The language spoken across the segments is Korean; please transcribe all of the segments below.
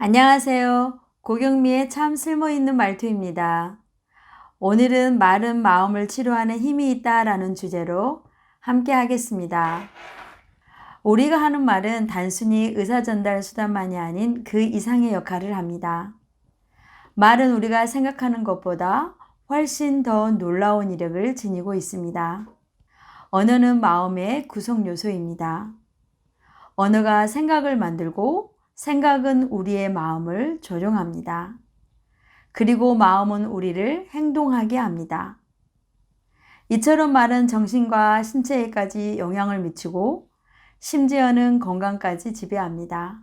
안녕하세요. 고경미의 참 쓸모있는 말투입니다. 오늘은 마른 마음을 치료하는 힘이 있다 라는 주제로 함께 하겠습니다. 우리가 하는 말은 단순히 의사 전달 수단만이 아닌 그 이상의 역할을 합니다. 말은 우리가 생각하는 것보다 훨씬 더 놀라운 이력을 지니고 있습니다. 언어는 마음의 구성 요소입니다. 언어가 생각을 만들고 생각은 우리의 마음을 조종합니다. 그리고 마음은 우리를 행동하게 합니다. 이처럼 말은 정신과 신체에까지 영향을 미치고 심지어는 건강까지 지배합니다.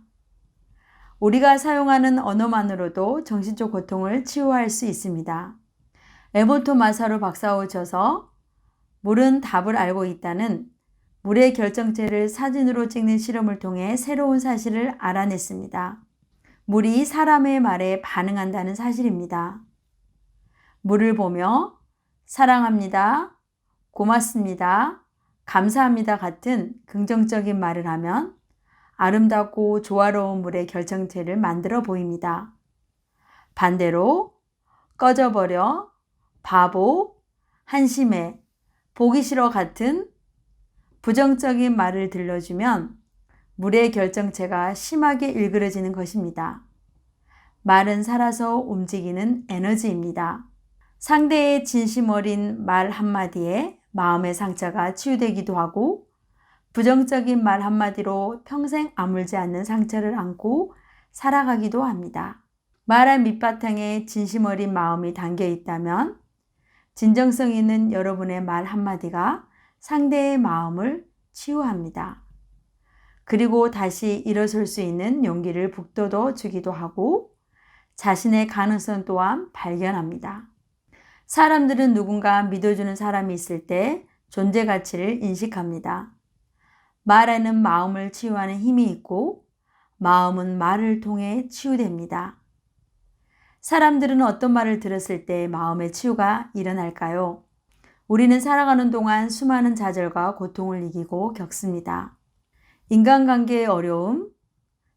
우리가 사용하는 언어만으로도 정신적 고통을 치유할 수 있습니다. 에보토 마사루 박사오 저서 물은 답을 알고 있다는 물의 결정체를 사진으로 찍는 실험을 통해 새로운 사실을 알아냈습니다. 물이 사람의 말에 반응한다는 사실입니다. 물을 보며 사랑합니다, 고맙습니다, 감사합니다 같은 긍정적인 말을 하면 아름답고 조화로운 물의 결정체를 만들어 보입니다. 반대로 꺼져버려, 바보, 한심해, 보기 싫어 같은 부정적인 말을 들려주면 물의 결정체가 심하게 일그러지는 것입니다. 말은 살아서 움직이는 에너지입니다. 상대의 진심 어린 말 한마디에 마음의 상처가 치유되기도 하고 부정적인 말 한마디로 평생 아물지 않는 상처를 안고 살아가기도 합니다. 말한 밑바탕에 진심 어린 마음이 담겨 있다면 진정성 있는 여러분의 말 한마디가 상대의 마음을 치유합니다. 그리고 다시 일어설 수 있는 용기를 북돋워 주기도 하고 자신의 가능성 또한 발견합니다. 사람들은 누군가 믿어주는 사람이 있을 때 존재 가치를 인식합니다. 말에는 마음을 치유하는 힘이 있고 마음은 말을 통해 치유됩니다. 사람들은 어떤 말을 들었을 때 마음의 치유가 일어날까요? 우리는 살아가는 동안 수많은 좌절과 고통을 이기고 겪습니다. 인간관계의 어려움,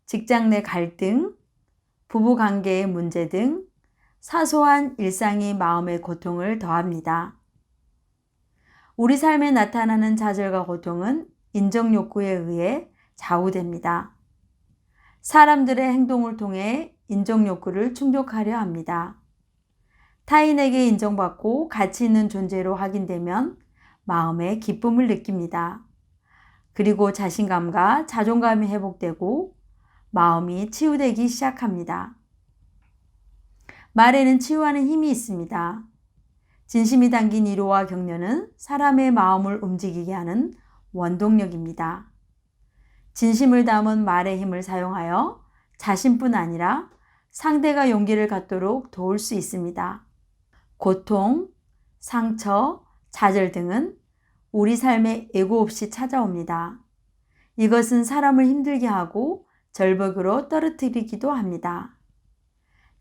직장 내 갈등, 부부 관계의 문제 등 사소한 일상이 마음의 고통을 더합니다. 우리 삶에 나타나는 좌절과 고통은 인정 욕구에 의해 좌우됩니다. 사람들의 행동을 통해 인정 욕구를 충족하려 합니다. 타인에게 인정받고 가치 있는 존재로 확인되면 마음의 기쁨을 느낍니다. 그리고 자신감과 자존감이 회복되고 마음이 치유되기 시작합니다. 말에는 치유하는 힘이 있습니다. 진심이 담긴 위로와 격려는 사람의 마음을 움직이게 하는 원동력입니다. 진심을 담은 말의 힘을 사용하여 자신뿐 아니라 상대가 용기를 갖도록 도울 수 있습니다. 고통, 상처, 좌절 등은 우리 삶에 예고 없이 찾아옵니다. 이것은 사람을 힘들게 하고 절벽으로 떨어뜨리기도 합니다.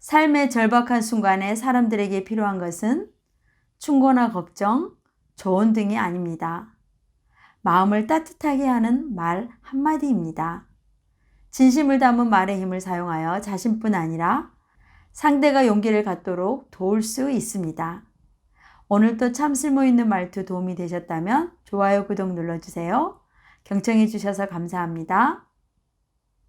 삶의 절박한 순간에 사람들에게 필요한 것은 충고나 걱정, 조언 등이 아닙니다. 마음을 따뜻하게 하는 말 한마디입니다. 진심을 담은 말의 힘을 사용하여 자신뿐 아니라 상대가 용기를 갖도록 도울 수 있습니다. 오늘도 참 쓸모있는 말투 도움이 되셨다면 좋아요, 구독 눌러주세요. 경청해 주셔서 감사합니다.